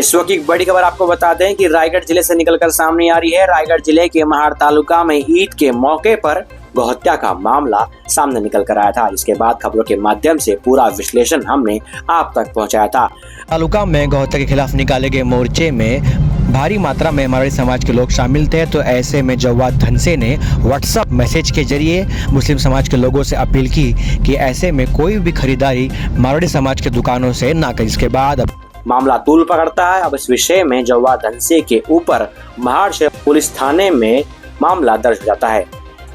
इस वक्त एक बड़ी खबर आपको बता दें कि रायगढ़ ज़िले से निकलकर सामने आ रही है। रायगढ़ ज़िले के महाड़ तालुका में ईद के मौके पर गौहत्या का मामला सामने निकल कर आया था। इसके बाद खबरों के माध्यम से पूरा विश्लेषण हमने आप तक पहुँचाया था। तालुका में गौहत्या के खिलाफ निकाले गए मोर्चे में भारी मात्रा में मारवाड़ी समाज के लोग शामिल थे तो ऐसे में जवाद धनसे ने व्हाट्सएप मैसेज के ज़रिए मुस्लिम समाज के लोगों से अपील की कि ऐसे में कोई भी खरीदारी मारवाड़ी समाज के दुकानों से ना करें। इसके बाद मामला तूल पकड़ता है। अब इस विषय में जवाद धनसे के ऊपर महाड़ पुलिस थाने में मामला दर्ज हो जाता है।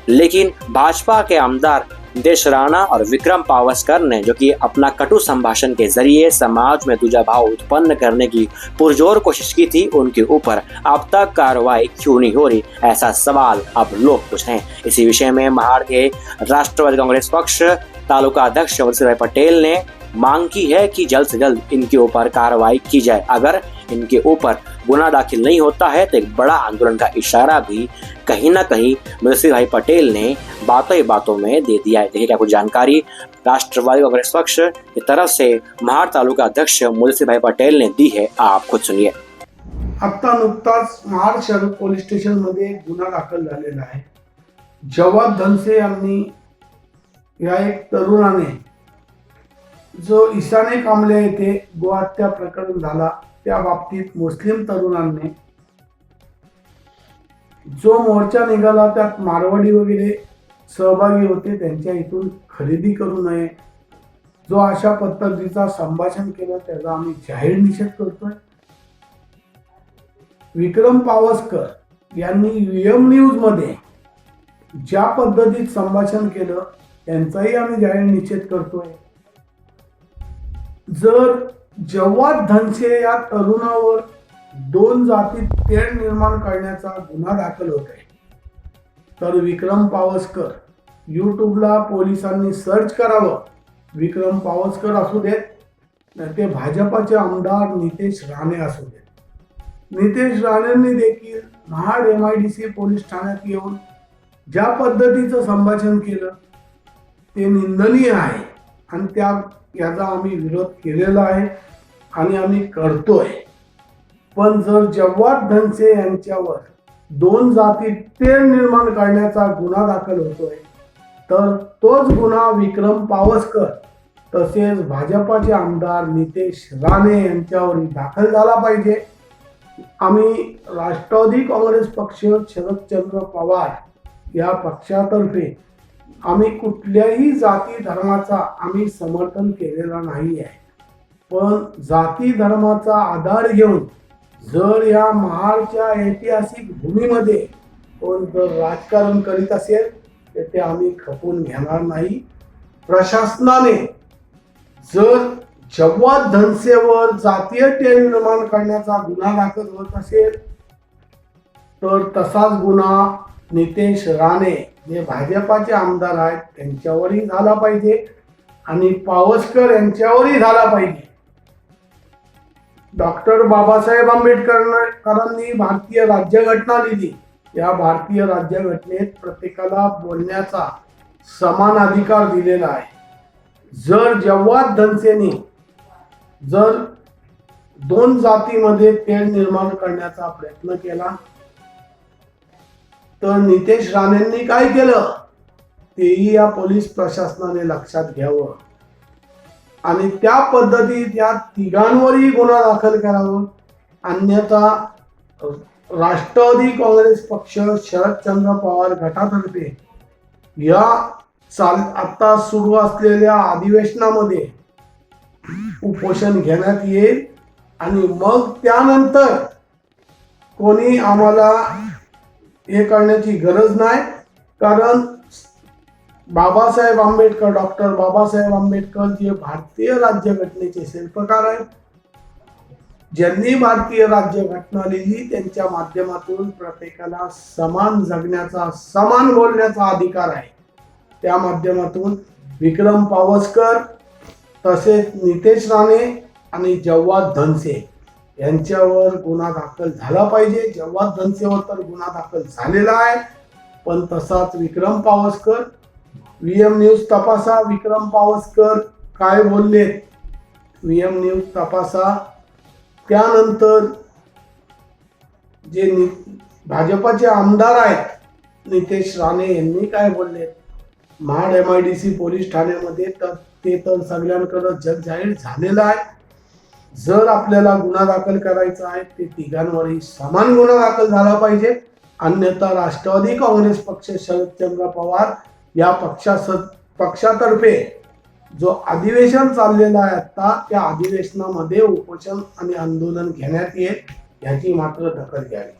लेकिन भाजपा के आमदार देश राणा और विक्रम पावस्कर ने, जो कि अपना कटु संभाषण के ज़रिए समाज में दूजा भाव उत्पन्न करने की पुरजोर कोशिश की थी, उनके ऊपर अब तक कार्रवाई क्यों नहीं हो रही, ऐसा सवाल अब लोग पूछ रहे हैं। इसी विषय में महाड़ के राष्ट्रवादी कांग्रेस पक्ष तालुका अध्यक्ष चंद्रशेखर भाई पटेल ने मांग की है कि जल्द से जल्द इनके ऊपर कार्रवाई की जाए। अगर इनके ऊपर गुना दाखिल नहीं होता है तो एक बड़ा आंदोलन का इशारा भी कहीं ना कहीं मुदस्सिर भाई पटेल ने बातों ही बातों में दे दिया है। देखिए क्या कुछ जानकारी राष्ट्रवादी कांग्रेस पक्ष की तरफ़ से महाड़ तालुका अध्यक्ष मुदस्सिर भाई पटेल ने दी है। आप खुद सुनिए। आत्ता नुकताच महाड शहर पोलीस स्टेशनमध्ये एक गुन्हा दाखल झालेला आहे. जवाद धनसे यांनी या एक तरुणाने जो ईशाने कांबळे येथे गोहत्या प्रकरण झाला त्या बाबतीत मुस्लिम तरुणांनी जो मोर्चा निघाला त्यात मारवाडी वगैरे सहभागी होते त्यांच्या इथून खरेदी करू नये. जो अशा पद्धतीचा संभाषण केलं त्याचा आम्ही जाहीर निषेध करतोय. विक्रम पावसकर यांनी युएम न्यूजमध्ये ज्या पद्धतीत संभाषण केलं त्यांचाही आम्ही जाहीर निषेध करतोय. जर जेव्हा धनसे या तरुणावर दोन जातीत तेढ निर्माण करण्याचा गुन्हा दाखल होत आहे तर विक्रम पावसकर यूट्यूबला पोलिसांनी सर्च करावं. विक्रम पावसकर असू देत ते भाजपाचे आमदार नितेश राणे असू देत. नितेश राणेंनी देखील Mahad M I D C police ठाण्यात येऊन ज्या पद्धतीचं संभाषण केलं ते निंदनीय आहे. आणि त्या याचा आम्ही विरोध केलेला आहे आणि आम्ही करतोय. पण जर जव्हार धनसे यांच्यावर दोन जाती तेल निर्माण करण्याचा गुन्हा दाखल होतोय तर तोच गुन्हा विक्रम पावसकर तसेच भाजपाचे आमदार नितेश राणे यांच्यावर दाखल झाला पाहिजे. आम्ही राष्ट्रवादी काँग्रेस पक्ष शरदचंद्र पवार या पक्षातर्फे आम्ही कुठल्याही जाती धर्माचा आम्ही समर्थन केलेला नाही आहे पण जाती धर्माचा आधार घेऊन जर या महाडच्या ऐतिहासिक भूमीमध्ये कोण जर राजकारण करीत असेल तर ते आम्ही खपून घेणार नाही. प्रशासनाने जर जेव्हा धनसेवर जातीय टेन निर्माण करण्याचा गुन्हा दाखल होत असेल तर तसाच गुन्हा नितेश राणे जे भाजपाचे आमदार आहेत त्यांच्यावरही झाला पाहिजे आणि पावसकर यांच्यावरही झाला पाहिजे. डॉक्टर बाबासाहेब आंबेडकरांनी भारतीय राज्यघटना लिहिली. या भारतीय राज्यघटनेत प्रत्येकाला बोलण्याचा समान अधिकार दिलेला आहे. जर जेव्हा धनसेनी जर दोन जातीमध्ये तेल निर्माण करण्याचा प्रयत्न केला तर नितेश राणेंनी काय केलं? तेही या पोलीस प्रशासनाने लक्षात घ्यावं. आणि त्या पद्धतीत या तिघांवरही गुन्हा दाखल करावा. अन्यथा राष्ट्रवादी काँग्रेस पक्ष शरदचंद्र पवार गटातर्फे या चाल आता सुरू असलेल्या अधिवेशनामध्ये उपोषण घेण्यात येईल. आणि मग त्यानंतर कोणी आम्हाला हे करण्याची गरज नाही. कारण बाबासाहेब आंबेडकर डॉक्टर बाबासाहेब आंबेडकर जे भारतीय राज्यघटनेचे शिल्पकार आहेत ज्यांनी भारतीय राज्यघटना लिहिली त्यांच्या माध्यमातून प्रत्येकाला समान जगण्याचा समान बोलण्याचा अधिकार आहे. त्या माध्यमातून विक्रम पावसकर तसेच नितेश राणे आणि जव्वाद धनसे यांच्यावर गुन्हा दाखल झाला पाहिजे. जेव्हा धनसेवर तर गुन्हा दाखल झालेला आहे. पण तसाच Vikram Pawaskar V M news तपासा. विक्रम पावसकर काय बोलले? व्ही एम न्यूज तपासा. त्यानंतर जे नि भाजपाचे आमदार आहेत नितेश राणे यांनी काय बोलले? Mahad M I D C police ठाण्यामध्ये तर ते तर सगळ्यांकडं जग जाहीर झालेलं आहे. जर आपल्याला गुन्हा दाखल करायचा आहे ते तिघांवरही समान गुन्हा दाखल झाला पाहिजे. अन्यथा राष्ट्रवादी काँग्रेस पक्ष शरदचंद्र पवार या पक्षा पक्षातर्फे जो अधिवेशन चाललेला आहे आता त्या अधिवेशनामध्ये उपोषण आणि आंदोलन घेण्यात येईल याची मात्र दखल घ्यावी.